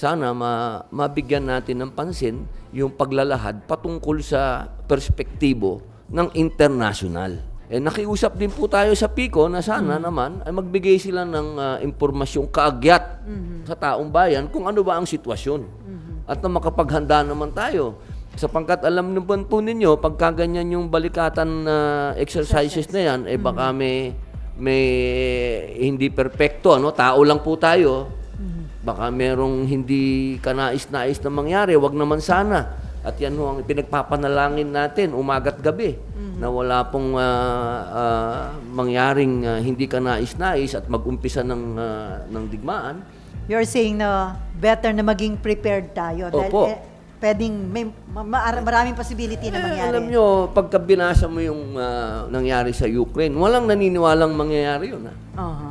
sana ma- mabigyan natin ng pansin yung paglalahad patungkol sa perspektibo ng international. Eh, nakiusap din po tayo sa PICO na sana naman ay magbigay sila ng ah, impormasyong kaagyat sa taong bayan kung ano ba ang sitwasyon. At na makapaghanda naman tayo. Sapangkat alam naman po ninyo, pagka ganyan yung balikatan na exercises na yan, eh baka may, may hindi perpekto, ano? tao lang po tayo. Baka merong hindi kanais-nais na mangyari, wag naman sana. At yan ho ang pinagpapanalangin natin umaga't gabi na wala pong ah, ah, mangyaring ah, hindi kanais-nais at mag-umpisa ng, ah, ng digmaan. You're saying na better na maging prepared tayo. Dahil Opo. eh, pwedeng may ma- ma- maraming possibility na Eh, mangyari. alam nyo, pagka binasa mo yung ah, nangyari sa Ukraine, walang naniniwalang mangyayari yun. ah. Aha.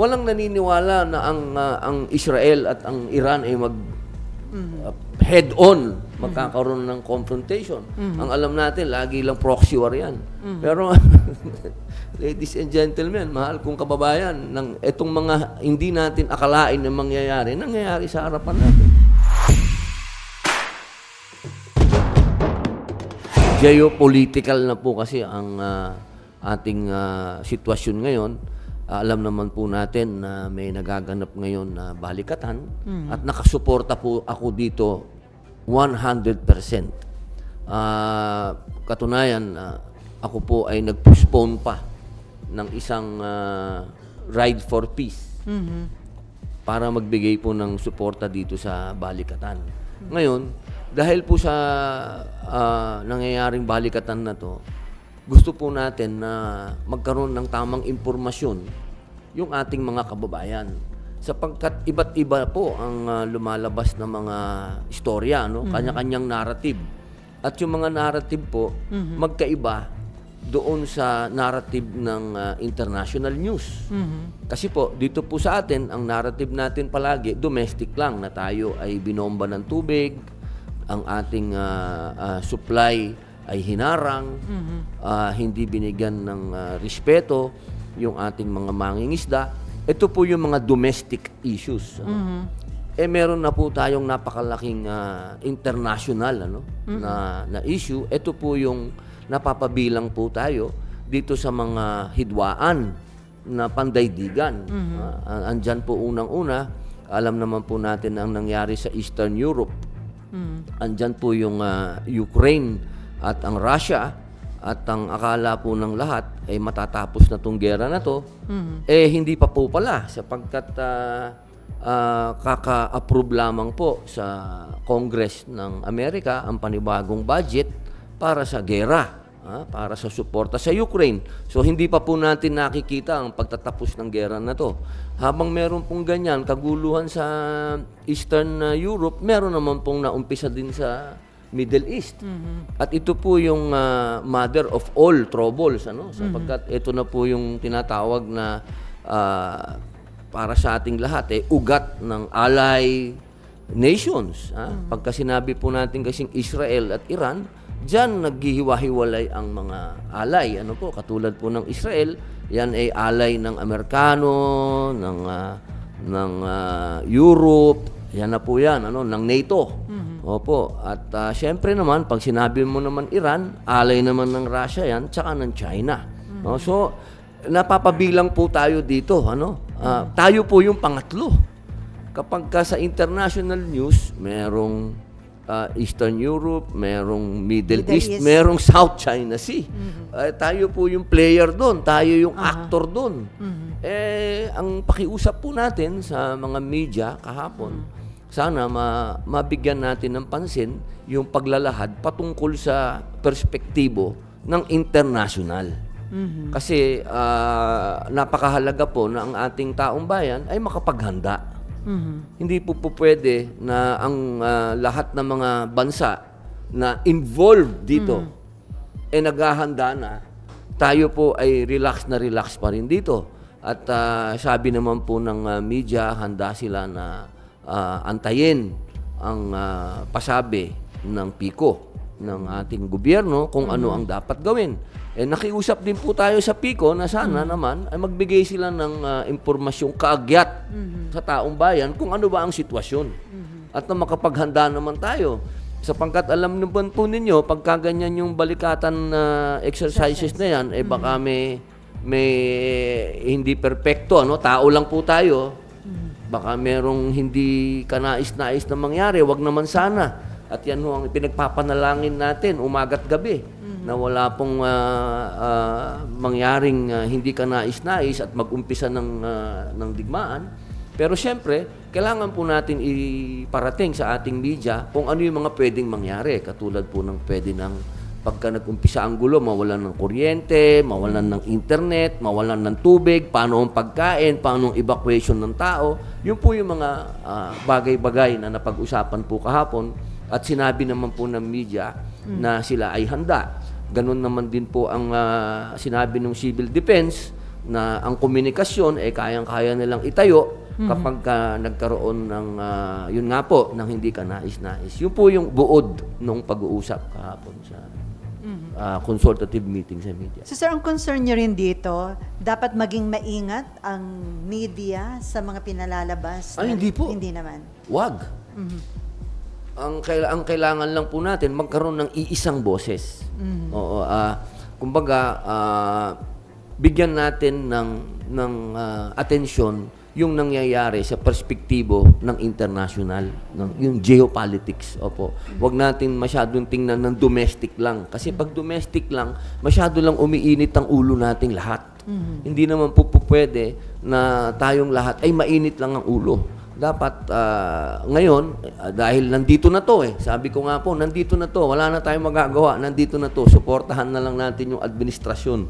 Walang naniniwala na ang ah, ang Israel at ang Iran ay mag ah, head on magkakaroon ng confrontation. Ang alam natin lagi lang proxy war 'yan. Pero ladies and gentlemen, mahal kong kababayan, ng etong mga hindi natin akalain na mangyayari, nangyayari sa harapan natin. Geopolitical na po kasi ang ah, ating ah, sitwasyon ngayon. Alam naman po natin na may nagaganap ngayon na balikatan at nakasuporta po ako dito 100%. Ah, katunayan, ah, ako po ay nag-postpone pa ng isang ah, Ride for Peace para magbigay po ng suporta dito sa balikatan. Ngayon, dahil po sa ah, nangyayaring balikatan na to, gusto po natin na magkaroon ng tamang impormasyon yung ating mga kababayan. Sapagkat iba't iba po ang ah, lumalabas na mga istorya, no? kanya-kanyang narrative. At yung mga narrative po, magkaiba doon sa narrative ng ah, international news. Kasi po, dito po sa atin, ang narrative natin palagi, domestic lang, na tayo ay binomba ng tubig, ang ating ah, ah, supply ay hinarang, ah, hindi binigyan ng ah, respeto yung ating mga mangingisda. Ito po yung mga domestic issues. ano. Eh meron na po tayong napakalaking ah, international ano na na issue. Ito po yung napapabilang po tayo dito sa mga hidwaan na pandaigdigan. Ah, andyan po unang-una, alam naman po natin ang nangyari sa Eastern Europe. Andyan po yung ah, Ukraine at ang Russia at ang akala po ng lahat ay matatapos na tong gera na to, eh hindi pa po pala sapagkat ah, ah, kaka-approve lamang po sa Congress ng Amerika ang panibagong budget para sa gera, ah, para sa suporta sa Ukraine. So hindi pa po natin nakikita ang pagtatapos ng gera na to. Habang meron pong ganyan, kaguluhan sa Eastern ah, Europe, meron naman pong naumpisa din sa Middle East. At ito po yung ah, mother of all troubles, ano? Sapagkat ito na po yung tinatawag na ah, para sa ating lahat eh ugat ng ally nations. ah. Pagka sinabi po natin kasing Israel at Iran, diyan naghihiwa-hiwalay ang mga alay. Ano po, katulad po ng Israel, yan ay alay ng Amerikano, ng ah, ng ah, Europe, yan na po yan, ano, ng NATO. Opo. At ah, syempre naman, pag sinabi mo naman Iran, alay naman ng Russia yan, tsaka ng China. No? So, napapabilang po tayo dito. Ano? Ah, tayo po yung pangatlo. Kapag ka sa international news, merong ah, Eastern Europe, merong Middle, Middle East, East. merong South China Sea. Eh, tayo po yung player doon, tayo yung actor doon. Eh, ang pakiusap po natin sa mga media kahapon, sana ma- mabigyan natin ng pansin yung paglalahad patungkol sa perspektibo ng international. Kasi ah, napakahalaga po na ang ating taong bayan ay makapaghanda. Hindi po po pwede na ang ah, lahat ng mga bansa na involved dito eh naghahanda na, tayo po ay relax na relax pa rin dito. At ah, sabi naman po ng ah, media, handa sila na ah, antayin ang ah, pasabi ng piko ng ating gobyerno kung ano ang dapat gawin. Eh nakiusap din po tayo sa piko na sana naman ay magbigay sila ng ah, impormasyong kaagyat sa taong bayan kung ano ba ang sitwasyon. at na makapaghanda naman tayo. Sapangkat alam naman po ninyo, pagka ganyan yung balikatan na exercises na yan, eh baka may, may hindi perpekto, ano? Tao lang po tayo. Baka merong hindi kanais-nais na mangyari, wag naman sana. At yan ho ang pinagpapanalangin natin umaga't gabi na wala pong ah, ah, mangyaring ah, hindi kanais-nais at mag-umpisa ng, ah, ng digmaan. Pero siyempre, kailangan po natin iparating sa ating media kung ano yung mga pwedeng mangyari. Katulad po ng pwede ng pagka nag-umpisa ang gulo, mawalan ng kuryente, mawalan ng internet, mawalan ng tubig, paano ang pagkain, paano ang evacuation ng tao. Yun po yung mga ah, bagay-bagay na napag-usapan po kahapon at sinabi naman po ng media na sila ay handa. Ganun naman din po ang ah, sinabi ng civil defense na ang komunikasyon ay kayang-kaya nilang itayo kapag ka nagkaroon ng, ah, yun nga po, ng hindi ka nais-nais. Yun po yung buod nung pag-uusap kahapon sa ah, consultative meeting sa media. So sir, ang concern nyo rin dito, dapat maging maingat ang media sa mga pinalalabas. Ay, hindi po. Hindi naman. Wag. Ang, kaila- ang kailangan lang po natin, magkaroon ng iisang boses. Oo. ah kumbaga, ah, bigyan natin ng, ng ah, atensyon yung nangyayari sa perspektibo ng international, ng, yung geopolitics. Opo. Huwag natin masyadong tingnan ng domestic lang. Kasi pag domestic lang, masyado lang umiinit ang ulo nating lahat. Hindi naman po, po pwede na tayong lahat ay mainit lang ang ulo dapat ah, ngayon ah, dahil nandito na to eh sabi ko nga po nandito na to wala na tayong magagawa nandito na to suportahan na lang natin yung administrasyon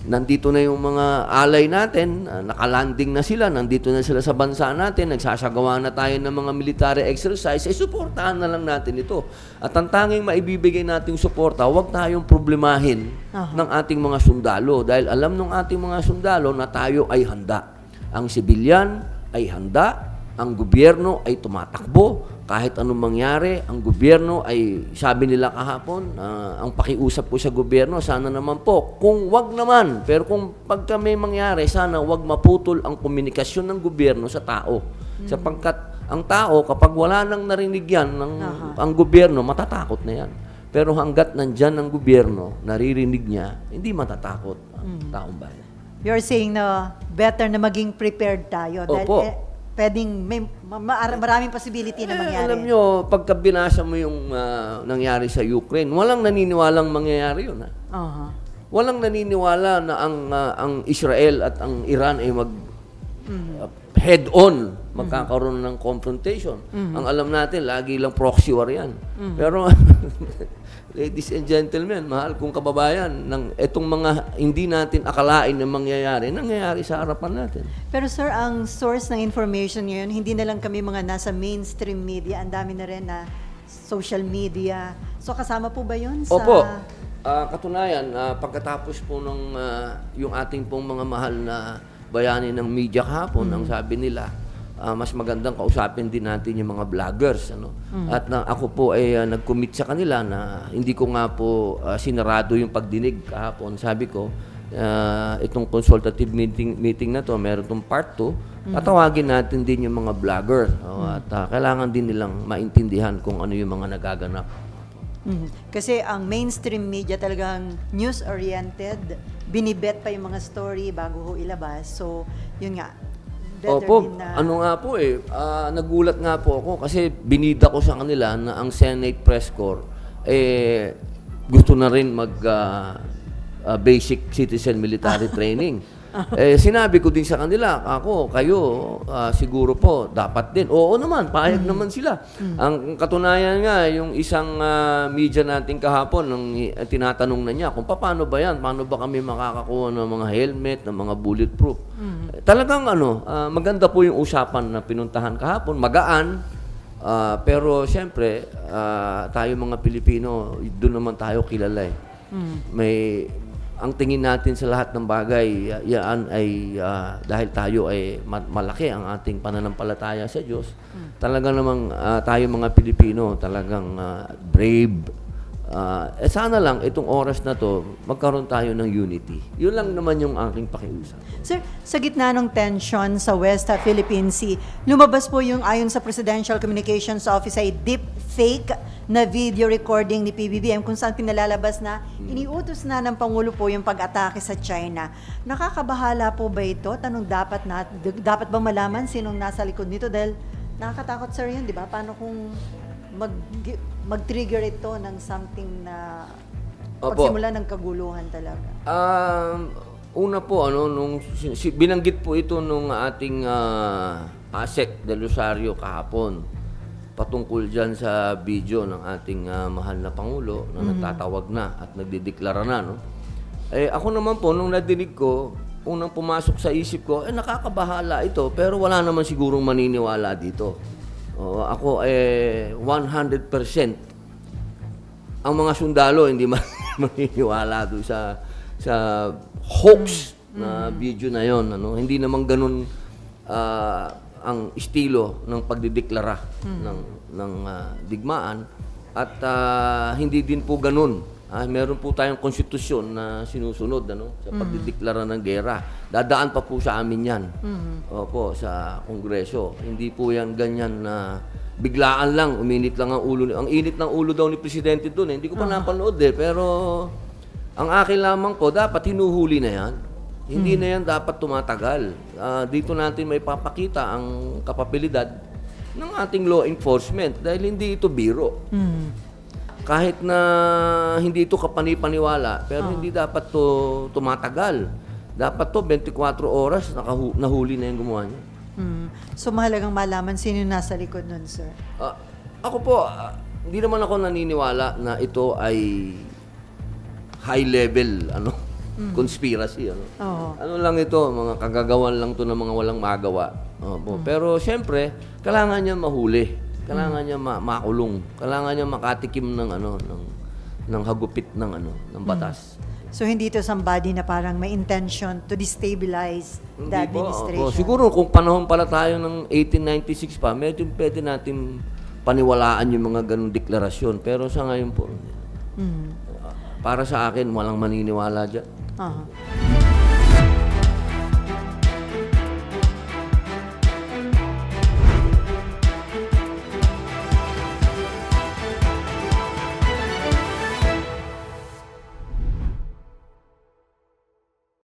nandito na yung mga alay natin ah, nakalanding na sila nandito na sila sa bansa natin nagsasagawa na tayo ng mga military exercise eh suportahan na lang natin ito. At ang tanging maibibigay nating suporta huwag tayong problemahin Aha. ng ating mga sundalo. Dahil alam ng ating mga sundalo na tayo ay handa. Ang sibilyan ay handa ang gobyerno ay tumatakbo kahit anong mangyari, ang gobyerno ay sabi nila kahapon, ah, ang pakiusap ko sa gobyerno, sana naman po, kung wag naman, pero kung pagka may mangyari, sana wag maputol ang komunikasyon ng gobyerno sa tao. Sapagkat ang tao, kapag wala nang narinig yan ng ang gobyerno, matatakot na yan. Pero hanggat nandyan ang gobyerno, naririnig niya, hindi matatakot ang taong bayan. You're saying na better na maging prepared tayo. Dahil Opo. eh, pwedeng may ma- ma- maraming possibility na Eh, mangyari. alam nyo, pagka binasa mo yung ah, nangyari sa Ukraine, walang naniniwalang mangyayari yun. Ha? Aha. Walang naniniwala na ang ah, ang Israel at ang Iran ay mag ah, head-on magkakaroon ng confrontation. Ang alam natin, lagi lang proxy war yan. Pero, ladies and gentlemen, mahal kong kababayan, ng itong mga hindi natin akalain na mangyayari, nangyayari sa harapan natin. Pero sir, ang source ng information ngayon, hindi na lang kami mga nasa mainstream media, ang dami na rin na social media. So kasama po ba yun sa... Opo. Ah, katunayan, ah, pagkatapos po ng ah, yung ating pong mga mahal na bayani ng media kahapon, ang sabi nila, ah, mas magandang kausapin din natin yung mga vloggers. Ano? At na, ako po ay ah, nag-commit sa kanila na hindi ko nga po ah, sinarado yung pagdinig kahapon. Sabi ko, ah, itong consultative meeting meeting na to, meron tong part 2, tatawagin natin din yung mga vlogger. Oh, At ah, kailangan din nilang maintindihan kung ano yung mga nagaganap. Mhm. Kasi ang mainstream media talagang news-oriented, binibet pa yung mga story bago ho ilabas. So, yun nga. Better Opo, na... ano nga po eh, ah, nagulat nga po ako kasi binida ko sa kanila na ang Senate Press Corps eh gusto na rin mag ah, ah, basic citizen military training. Eh sinabi ko din sa kanila, ako, kayo ah, siguro po dapat din. Oo naman, payag naman sila. Ang katunayan nga yung isang ah, media natin kahapon nung i- tinatanong na niya kung paano ba 'yan, paano ba kami makakakuha ng mga helmet, ng mga bulletproof. Eh, Talagang ano, ah, maganda po yung usapan na pinuntahan kahapon, magaan. ah, pero siyempre, ah, tayo mga Pilipino, doon naman tayo kilala eh. May ang tingin natin sa lahat ng bagay, ya- yan ay ah, dahil tayo ay ma- malaki ang ating pananampalataya sa Diyos. Talaga namang ah, tayo mga Pilipino, talagang ah, brave, Ah, eh sana lang itong oras na to magkaroon tayo ng unity. Yun lang naman yung aking pakiusap. Sir, sa gitna ng tension sa West Philippine Sea, lumabas po yung ayon sa Presidential Communications Office ay deep fake na video recording ni PBBM kung saan pinalalabas na iniutos na ng Pangulo po yung pag-atake sa China. Nakakabahala po ba ito? Tanong dapat na dapat ba malaman sinong nasa likod nito dahil nakakatakot sir yun, di ba? Paano kung mag mag-trigger ito ng something na Opo. pagsimula ng kaguluhan talaga? Um, una po, ano, nung binanggit po ito nung ating ah, ASEC de Rosario kahapon patungkol dyan sa video ng ating ah, mahal na Pangulo na nagtatawag na at nagdideklara na. No? Eh, ako naman po, nung nadinig ko, unang pumasok sa isip ko, eh nakakabahala ito, pero wala naman sigurong maniniwala dito. Oo, ako eh 100% ang mga sundalo hindi man maniniwala doon sa sa hoax na video na yon ano hindi naman ganun ah, ang estilo ng pagdideklara ng ng ah, digmaan at ah, hindi din po ganun ah, meron po tayong konstitusyon na sinusunod ano sa pagdideklara ng gera dadaan pa po sa amin yan opo sa kongreso hindi po yan ganyan na biglaan lang, uminit lang ang ulo. Ang init ng ulo daw ni Presidente doon. Eh. Hindi ko pa napanood eh. Pero ang akin lamang po, dapat hinuhuli na yan. Hindi na yan dapat tumatagal. Ah, dito natin may papakita ang kapabilidad ng ating law enforcement dahil hindi ito biro. Kahit na hindi ito kapanipaniwala, pero hindi dapat to tumatagal. Dapat to 24 oras nakahu- nahuli na yung gumawa niya. Hmm. So mahalagang malaman sino yung nasa likod nun, sir. Ah, ako po, ah, hindi naman ako naniniwala na ito ay high level ano conspiracy ano. Oo. Ano lang ito, mga kagagawan lang to ng mga walang magawa. Opo. Pero siyempre, kailangan niya mahuli. Kailangan niya ma- makulong. Kailangan niya makatikim ng ano ng ng hagupit ng ano ng batas. So hindi ito somebody na parang may intention to destabilize the Hindi po, administration. opo. Siguro kung panahon pala tayo ng 1896 pa, medyo pwede natin paniwalaan yung mga ganong deklarasyon. Pero sa ngayon po, Hmm. para sa akin, walang maniniwala dyan. Aha.